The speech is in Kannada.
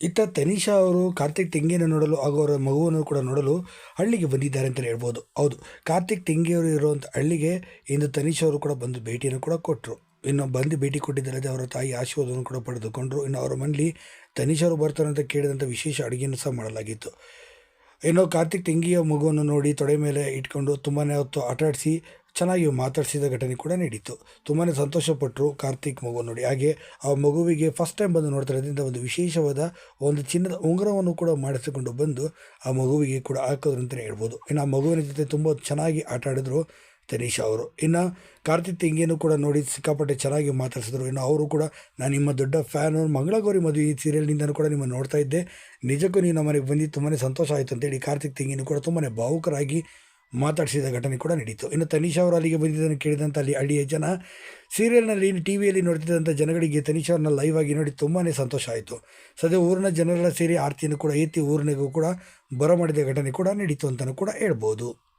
ಇತ್ತ ತನಿಷಾ ಅವರು ಕಾರ್ತಿಕ್ ತೆಂಗಿಯನ್ನು ನೋಡಲು ಹಾಗೂ ಅವರ ಮಗುವನ್ನು ಕೂಡ ನೋಡಲು ಹಳ್ಳಿಗೆ ಬಂದಿದ್ದಾರೆ ಅಂತಲೇ ಹೇಳ್ಬೋದು. ಹೌದು, ಕಾರ್ತಿಕ್ ತೆಂಗಿಯವರು ಇರುವಂಥ ಹಳ್ಳಿಗೆ ಇಂದು ತನಿಷಾ ಅವರು ಕೂಡ ಬಂದು ಭೇಟಿಯನ್ನು ಕೂಡ ಕೊಟ್ಟರು ಇನ್ನು ಬಂದು ಭೇಟಿ ಕೊಟ್ಟಿದ್ದಲ್ಲದೆ ಅವರ ತಾಯಿ ಆಶೀರ್ವಾದವನ್ನು ಕೂಡ ಪಡೆದುಕೊಂಡರು. ಇನ್ನು ಅವರ ಮನೆಯಲ್ಲಿ ತನಿಷಾ ಅವರು ಬರ್ತಾರೆ ಅಂತ ಕೇಳಿದಂಥ ವಿಶೇಷ ಅಡುಗೆಯನ್ನು ಸಹ ಮಾಡಲಾಗಿತ್ತು. ಇನ್ನು ಕಾರ್ತಿಕ್ ತೆಂಗಿಯ ಮಗುವನ್ನು ನೋಡಿ ತೊಡೆ ಮೇಲೆ ಇಟ್ಕೊಂಡು ತುಂಬಾ ಹೊತ್ತು ಆಟಾಡಿಸಿ ಚೆನ್ನಾಗಿ ಮಾತಾಡಿಸಿದ ಘಟನೆ ಕೂಡ ನಡೀತು ತುಂಬಾ ಸಂತೋಷಪಟ್ಟರು ಕಾರ್ತಿಕ್ ಮಗು ನೋಡಿ. ಹಾಗೆ ಆ ಮಗುವಿಗೆ ಫಸ್ಟ್ ಟೈಮ್ ಬಂದು ನೋಡ್ತಾ ಇರೋದ್ರಿಂದ ಒಂದು ವಿಶೇಷವಾದ ಒಂದು ಚಿನ್ನದ ಉಂಗುರವನ್ನು ಕೂಡ ಮಾಡಿಸಿಕೊಂಡು ಬಂದು ಆ ಮಗುವಿಗೆ ಕೂಡ ಹಾಕೋದ್ರು ಅಂತಲೇ ಹೇಳ್ಬೋದು. ಇನ್ನು ಆ ಮಗುವಿನ ಜೊತೆ ತುಂಬ ಚೆನ್ನಾಗಿ ಆಟ ಆಡಿದ್ರು ತನೀಶ್ ಅವರು. ಇನ್ನು ಕಾರ್ತಿಕ್ ತೆಂಗಿಯನ್ನು ಕೂಡ ನೋಡಿ ಸಿಕ್ಕಾಪಟ್ಟೆ ಚೆನ್ನಾಗಿ ಮಾತಾಡಿಸಿದ್ರು. ಇನ್ನು ಅವರು ಕೂಡ ನಾನು ನಿಮ್ಮ ದೊಡ್ಡ ಫ್ಯಾನು ಮಂಗಳಗೌರಿ ಮದುವೆ ಈ ಸೀರಿಯಲ್ನಿಂದನೂ ಕೂಡ ನಿಮ್ಮನ್ನು ನೋಡ್ತಾ ಇದ್ದೆ. ನಿಜಕ್ಕೂ ನೀವು ನಮ್ಮನೆಗೆ ಬಂದು ತುಂಬಾ ಸಂತೋಷ ಆಯಿತು ಅಂತೇಳಿ ಕಾರ್ತಿಕ್ ತೆಂಗಿನೂ ಕೂಡ ತುಂಬಾ ಭಾವುಕರಾಗಿ ಮಾತಾಡಿಸಿದ ಘಟನೆ ಕೂಡ ನಡೀತು. ಇನ್ನು ತನಿಷಾ ಅವರು ಅಲ್ಲಿಗೆ ಬಂದಿದ್ದನ್ನು ಕೇಳಿದಂಥ ಅಲ್ಲಿ ಹಳ್ಳಿಯ ಜನ ಸೀರಿಯಲ್ನಲ್ಲಿ ಟಿ ವಿಯಲ್ಲಿ ನೋಡ್ತಿದ್ದಂಥ ಜನಗಳಿಗೆ ತನಿಷಾ ಅವ್ರನ್ನ ಲೈವ್ ಆಗಿ ನೋಡಿ ತುಂಬಾ ಸಂತೋಷ ಆಯಿತು. ಸದ್ಯ ಊರಿನ ಜನರೆಲ್ಲ ಸೇರಿ ಆರತಿಯನ್ನು ಕೂಡ ಎತ್ತಿ ಊರಿನಿಗೂ ಕೂಡ ಬರಮಾಡಿದ ಘಟನೆ ಕೂಡ ನಡೀತು ಅಂತಲೂ ಕೂಡ ಹೇಳ್ಬೋದು.